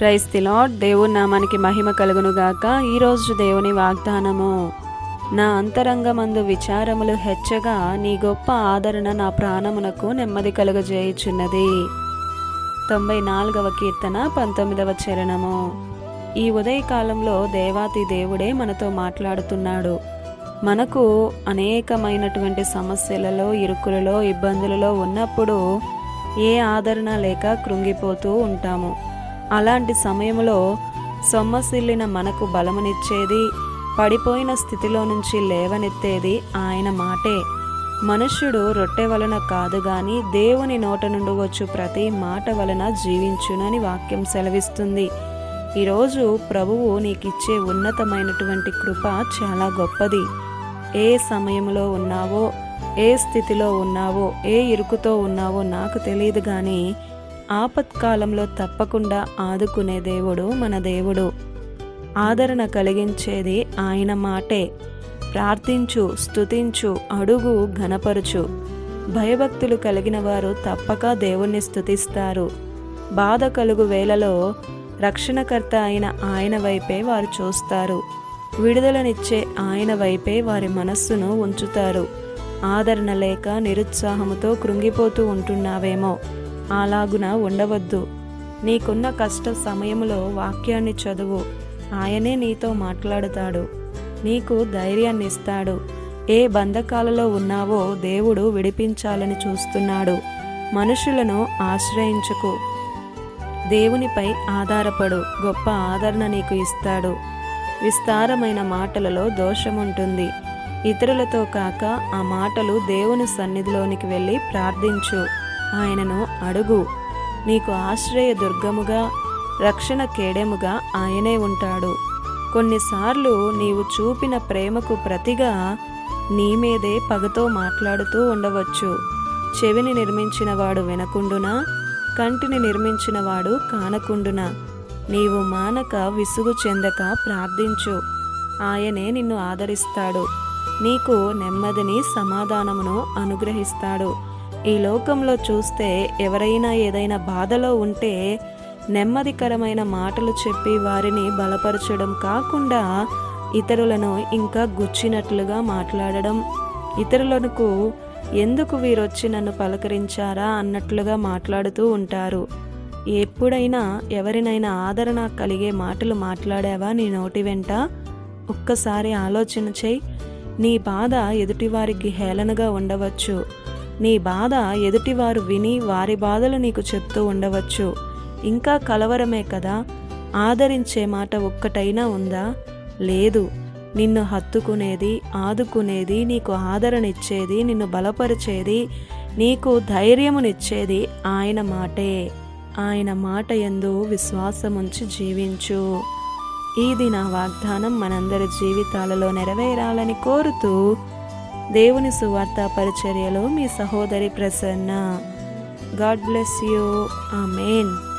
Price the lord దేవుని నామానికి మహిమ కలుగును గాక. ఈరోజు దేవుని వాగ్దానము నా అంతరంగమందు విచారములు హెచ్చగా నీ గొప్ప ఆదరణ నా ప్రాణమునకు నెమ్మది కలుగజేయుచున్నది. తొంభై నాలుగవ కీర్తన పంతొమ్మిదవ చరణము. ఈ ఉదయకాలంలో దేవాతి దేవుడే మనతో మాట్లాడుతున్నాడు. మనకు అనేకమైనటువంటి సమస్యలలో ఇరుకులలో ఇబ్బందులలో ఉన్నప్పుడు ఏ ఆదరణ లేక కృంగిపోతూ ఉంటాము. అలాంటి సమయంలో సొమ్మసిల్లిన మనకు బలమునిచ్చేది పడిపోయిన స్థితిలో నుంచి లేవనెత్తేది ఆయన మాటే. మనుష్యుడు రొట్టె వలన కాదు గాని దేవుని నోట నుండి వచ్చు ప్రతి మాట వలన జీవించునని వాక్యం సెలవిస్తుంది. ఈరోజు ప్రభువు నీకిచ్చే ఉన్నతమైనటువంటి కృప చాలా గొప్పది. ఏ సమయంలో ఉన్నావో ఏ స్థితిలో ఉన్నావో ఏ ఇరుకుతో ఉన్నావో నాకు తెలియదు కానీ ఆపత్కాలంలో తప్పకుండా ఆదుకునే దేవుడు మన దేవుడు. ఆదరణ కలిగించేది ఆయన మాటే. ప్రార్థించు స్తుతించు అడుగు ఘనపరుచు. భయభక్తులు కలిగిన వారు తప్పక దేవుణ్ణి స్తుతిస్తారు. బాధ కలుగు వేళలో రక్షణకర్త అయిన ఆయన వైపే వారు చూస్తారు. విడుదలనిచ్చే ఆయన వైపే వారి మనస్సును ఉంచుతారు. ఆదరణ లేక నిరుత్సాహముతో కృంగిపోతూ ఉంటున్నావేమో. అలాగున ఉండవద్దు. నీకున్న కష్ట సమయంలో వాక్యాన్ని చదువు. ఆయనే నీతో మాట్లాడతాడు. నీకు ధైర్యాన్ని ఇస్తాడు ఏ బంధకాలలో ఉన్నావో దేవుడు విడిపించాలని చూస్తున్నాడు. మనుషులను ఆశ్రయించుకు. దేవునిపై ఆధారపడు. గొప్ప ఆదరణ నీకు ఇస్తాడు. విస్తారమైన మాటలలో దోషముంటుంది. ఇతరులతో కాక ఆ మాటలు దేవుని సన్నిధిలోనికి వెళ్ళి ప్రార్థించు. ఆయనను అడుగు. నీకు ఆశ్రయ దుర్గముగా రక్షణ కేడెముగా ఆయనే ఉంటాడు. కొన్నిసార్లు నీవు చూపిన ప్రేమకు ప్రతిగా నీ మీదే పగతో మాట్లాడుతూ ఉండవచ్చు. చెవిని నిర్మించినవాడు వినకుండునా? కంటిని నిర్మించినవాడు కానకుండునా? నీవు మానక విసుగు చెందక ప్రార్థించు. ఆయనే నిన్ను ఆదరిస్తాడు. నీకు నెమ్మదిని సమాధానమును అనుగ్రహిస్తాడు. ఈ లోకంలో చూస్తే ఎవరైనా ఏదైనా బాధలో ఉంటే నెమ్మదికరమైన మాటలు చెప్పి వారిని బలపరచడం కాకుండా ఇతరులను ఇంకా గుచ్చినట్లుగా మాట్లాడడం ఇతరులకు ఎందుకు వీరొచ్చి నన్ను పలకరించారా అన్నట్లుగా మాట్లాడుతూ ఉంటారు. ఎప్పుడైనా ఎవరినైనా ఆదరణ కలిగే మాటలు మాట్లాడావా నీ నోటి వెంట? ఒక్కసారి ఆలోచన చేయి. నీ బాధ ఎదుటివారికి హేళనగా ఉండవచ్చు. నీ బాధ ఎదుటివారు విని వారి బాధలు నీకు చెప్తూ ఉండవచ్చు. ఇంకా కలవరమే కదా? ఆదరించే మాట ఒక్కటైనా ఉందా? లేదు. నిన్ను హత్తుకునేది ఆదుకునేది నీకు ఆదరణిచ్చేది నిన్ను బలపరిచేది నీకు ధైర్యమునిచ్చేది ఆయన మాటే. ఆయన మాట ఎందు విశ్వాసముంచి జీవించు. ఇది నా వాగ్దానం మనందరి జీవితాలలో నెరవేరాలని కోరుతూ దేవుని సువార్త పరిచర్యలో మీ సహోదరి Prasanna. God bless you amen